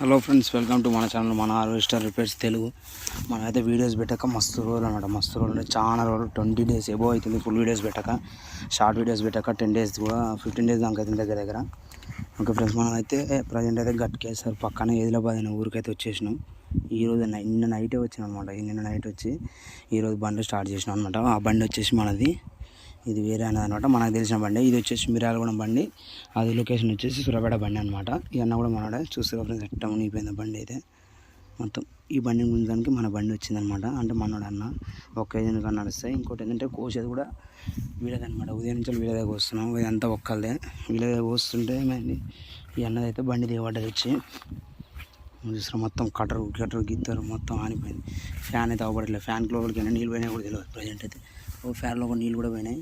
Hello friends welcome to మన channel మన harvester repairs Telugu మనమైతే వీడియోస్ పెట్టక మస్తు రోజులు అనమాట మస్తు రోజులు చాలా రోజులు ట్వంటీ డేస్ ఎబో అవుతుంది ఫుల్ వీడియోస్ పెట్టక. షార్ట్ వీడియోస్ పెట్టక టెన్ డేస్ కూడా ఫిఫ్టీన్ డేస్ దాకా అవుతుంది దగ్గర దగ్గర. ఓకే ఫ్రెండ్స్ మనం అయితే ప్రజెంట్ అయితే గట్కేసారు పక్కన ఏదిలాబాద్ అనే ఊరికైతే వచ్చేసినాం. ఈ రోజు నిన్న నైటే వచ్చినాం అనమాట నిన్న నైట్ వచ్చి ఈరోజు బండి స్టార్ట్ చేసినాం అనమాట ఆ బండి వచ్చేసి మనది ఇది వేరే అనేది అనమాట. మనకు తెలిసిన బండి. ఇది వచ్చేసి మిరాలగూడెం బండి. అది లొకేషన్ వచ్చేసి సురపేట బండి అనమాట. ఇవన్నీ కూడా మనడే. చూస్తే ఫ్రెండ్స్ ఎట్ట మునిగిపోయింది బండి అయితే. మొత్తం ఈ బండి గుంజడానికి మన బండి వచ్చిందనమాట. అంటే మనోడు అన్న. ఒక్క ఏజెంట్ నడుస్తాయి. ఇంకోటి ఏంటంటే కోసేది కూడా వీళ్ళదనమాట ఉదయం నుంచి వీళ్ళదే కోస్తున్నాం. ఇదంతా ఒక్కళ్ళదే. వీళ్ళదే కోస్తుంటే ఏమైంది? ఈ అన్నదైతే బండి దిగబడ్డది వచ్చి. చూసిన మొత్తం కట్టరు కట్టరు గిద్దరు మొత్తం ఆనిపోయింది ఫ్యాన్ అయితే అవ్వట్లేదు ఫ్యాన్ లోపలికి వెళ్ళినా నీళ్ళు పోయినాయి కూడా తెలియదు ప్రజెంట్ అయితే. ఓ ఫ్యాన్లో కూడా నీళ్ళు కూడా పోయినాయి.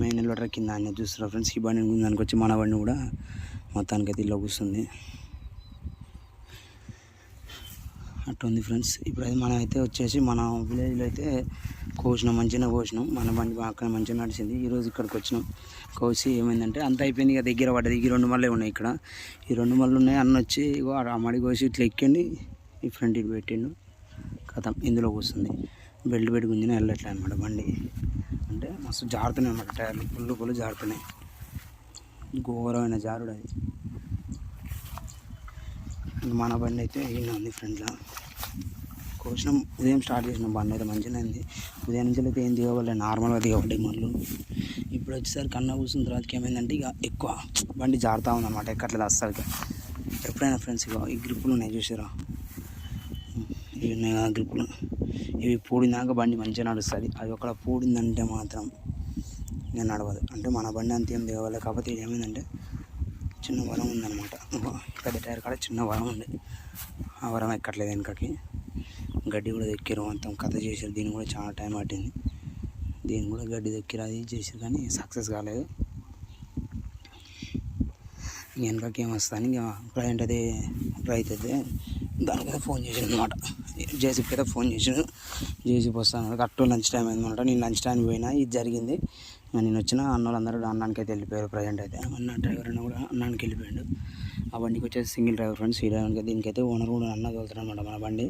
మెయిన్ ఇన్వర్టర్ కింద అన్నీ చూస్తున్నారు ఫ్రెండ్స్. ఈ బండి దానికి వచ్చి మన బండి కూడా మొత్తానికి అయితే ఇల్లు కూర్చుంది అట్టుంది ఫ్రెండ్స్. ఇప్పుడు అయితే మనం అయితే వచ్చేసి మన విలేజ్లో అయితే కోసినాం. మంచిగా కోసినాం. మన బండి అక్కడ మంచిగా నడిచింది. ఈరోజు ఇక్కడికి వచ్చినాం. కోసి ఏమైందంటే అంత అయిపోయింది ఇక దగ్గర పడ్డది. ఈ రెండు మళ్ళీ ఉన్నాయి ఇక్కడ. ఈ రెండు మళ్ళీ ఉన్నాయి. అన్న వచ్చి ఆ మడి కోసి ఇట్లా ఎక్కిండి. ఈ ఫ్రంట్ ఇటు పెట్టిండు. కథం. ఇందులో కూస్తుంది బెల్ట్ పెట్టి గుంజిన వెళ్ళట్లే అనమాట బండి. అంటే మస్తు జారుతున్నాయి అనమాట టైర్లు. పుల్లు పుల్లు జారుతున్నాయి. ఘోరమైన జారుడు అది. మన బండి అయితే ఈయన ఉంది ఫ్రెండ్లో. కోసినాం ఉదయం స్టార్ట్ చేసినాం బండి అయితే మంచిగా ఉంది. ఉదయం నుంచి అయితే ఏం దిగవాలి నార్మల్గా దిగబడ్డాయి మళ్ళీ. ఇప్పుడు వచ్చేసరికి కన్నా కూర్చున్న తర్వాతకి ఏమైందంటే ఇక ఎక్కువ బండి జారుతూ ఉందన్నమాట ఎక్కట్లేదు అస్సలకి ఎప్పుడైనా ఫ్రెండ్స్ ఇక ఈ గ్రిప్పులు ఉన్నాయి చూసారా ఇవి ఉన్నాయి కదా గ్రిప్పులు. ఇవి పూడినాక బండి మంచిగా నడుస్తుంది. అది ఒక పూడిందంటే మాత్రం నేను నడవదు. అంటే మన బండి అంత ఏం దిగవాలి కాకపోతే ఏమైందంటే చిన్న వరం ఉందన్నమాట. పెద్ద టైర్ కాడ చిన్న వరం ఉంది. ఆ వరం ఎక్కట్లేదు వెనకకి. గడ్డి కూడా దొక్కిరు మొత్తం. కథ చేశారు దీన్ని కూడా చాలా టైం పట్టింది. దీన్ని కూడా గడ్డి దొక్కిరు అది చేశారు కానీ సక్సెస్ కాలేదు. వెనకకి ఏమొస్తాను వస్తాను ఇంకా ప్రజెంట్ అయితే రైతు అయితే దానికైతే ఫోన్ చేసాను అనమాట జేసీపీ అయితే ఫోన్ చేసాను జేసీపీ వస్తాను కరెక్ట్ లంచ్ టైం అయింది అనమాట నేను లంచ్ టైం పోయినా ఇది జరిగింది. నేను వచ్చిన అన్న వాళ్ళందరూ అన్నానికి అయితే వెళ్ళిపోయారు ప్రజెంట్ అయితే. అన్న డ్రైవర్ అన్న కూడా అన్నానికి వెళ్ళిపోయాడు. ఆ బండికి వచ్చేసి సింగిల్ డ్రైవర్ ఫ్రెండ్స్ ఈ డ్రైవర్కి దీనికైతే ఓనర్ కూడా అన్న తోలుతారు అనమాట మన బండి.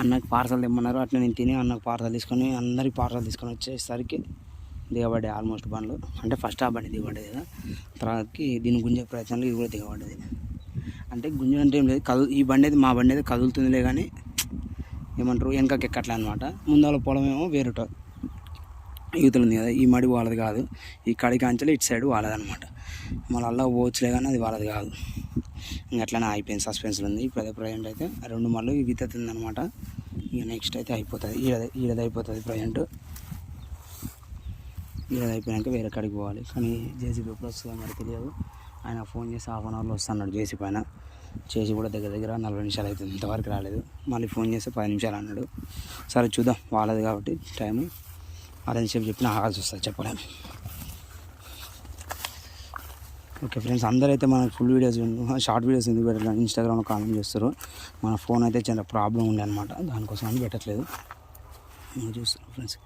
అన్నకి పార్సల్ తెమ్మన్నారు. అట్లా నేను తిని అన్నకు పార్సల్ తీసుకొని అందరికి పార్సల్ తీసుకొని వచ్చేసరికి దిగబడ్డాయి ఆల్మోస్ట్ బండ్లు. అంటే ఫస్ట్ ఆ బండి దిగబడ్డది కదా. తర్వాతకి దీన్ని గుంజే ప్రయత్నంలో ఇది కూడా దిగబడ్డది. అంటే గుంజ అంటే ఏం లేదు కదు ఈ బండి అయితే మా బండి అయితే కదులుతుందిలే కానీ ఏమంటారు వెనకకి ఎక్కట్లే అనమాట ముందాల పొలం ఏమో వేరుట. యూతులు ఉంది కదా ఈ మడి వాళ్ళది కాదు ఈ కడి కాంచెలు ఇటు సైడ్ వాళ్ళదనమాట మళ్ళీ అలా పోవచ్చులే కానీ అది వాళ్ళది కాదు. ఇంక అట్లానే అయిపోయింది సస్పెన్షన్ ఉంది. ఇప్పుడు అదే ప్రజెంట్ అయితే రెండు మళ్ళీ విత్తుంది అనమాట ఇక నెక్స్ట్ అయితే అయిపోతుంది. ఈడది ఈడది అయిపోతుంది ప్రజెంట్ ఈడది అయిపోయాక వేరే కాడికి పోవాలి. కానీ జేసీబీ ఎప్పుడు వస్తుందో మరి తెలియదు. ఆయన ఫోన్ చేసి హాఫ్ అన్ అవర్లో వస్తున్నాడు చేసి పైన. చేసి కూడా దగ్గర దగ్గర నలభై నిమిషాలు అవుతుంది ఇంతవరకు రాలేదు. మళ్ళీ ఫోన్ చేస్తే పది నిమిషాలు అన్నాడు. సరే చూద్దాం. వాళ్ళది కాబట్టి టైము. అరేంజ్ చెప్పి చెప్పిన ఆగాల్సి వస్తుంది. చెప్పలేము. ఓకే ఫ్రెండ్స్ అందరైతే మన ఫుల్ వీడియోస్ షార్ట్ వీడియోస్ ఎందుకు పెట్టలేదు ఇన్స్టాగ్రామ్లో కామెంట్ చేస్తారు. మన ఫోన్ అయితే చిన్న ప్రాబ్లం ఉండే అనమాట దానికోసం అని పెట్టట్లేదు. నేను చూస్తున్నాను ఫ్రెండ్స్.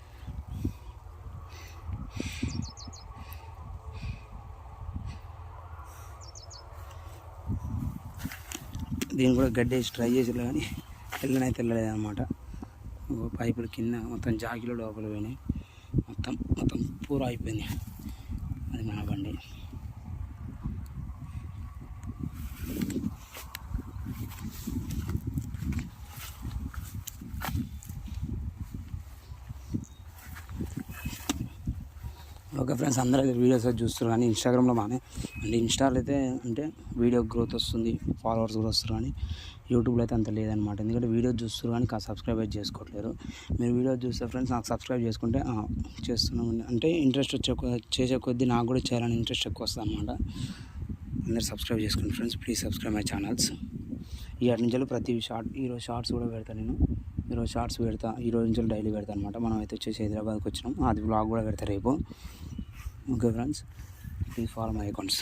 దీన్ని కూడా గడ్డేసి వేసి ట్రై చేసిర్రు కానీ వెళ్ళనైతే వెళ్ళలేదు అనమాట పైపుల కింద మొత్తం జాకిలో లోపల పోయినాయి. మొత్తం మొత్తం పూర అయిపోయింది. అది మన బండి. ఓకే ఫ్రెండ్స్ అందరూ అయితే వీడియోస్ అయితే చూస్తారు కానీ ఇన్స్టాగ్రామ్లో మానే. అంటే ఇన్స్టాలో అయితే అంటే వీడియో గ్రోత్ వస్తుంది ఫాలోవర్స్ కూడా వస్తారు కానీ యూట్యూబ్లో అయితే అంత లేదనమాట ఎందుకంటే వీడియో చూస్తారు కానీ సబ్స్క్రైబ్ అయితే చేసుకోవట్లేరు మీరు వీడియో చూస్తే ఫ్రెండ్స్ నాకు సబ్స్క్రైబ్ చేసుకుంటే చేస్తున్నాం అంటే ఇంట్రెస్ట్ వచ్చే చేసే కొద్దీ నాకు కూడా చేయాలని ఇంట్రెస్ట్ ఎక్కువ వస్తుంది అనమాట అందరు సబ్స్క్రైబ్ చేసుకోండి friends please subscribe my channels ఈ అటు నుంచి ప్రతి షార్ట్ ఈరోజు షార్ట్స్ కూడా పెడతాను నేను. ఈరోజు షార్ట్స్ పెడతా ఈరోజు నుంచి డైలీ పెడతా అనమాట మనం అయితే వచ్చేసి హైదరాబాద్కి వచ్చినాం. అది బ్లాగ్ కూడా పెడతా రేపు. Okay friends please follow my accounts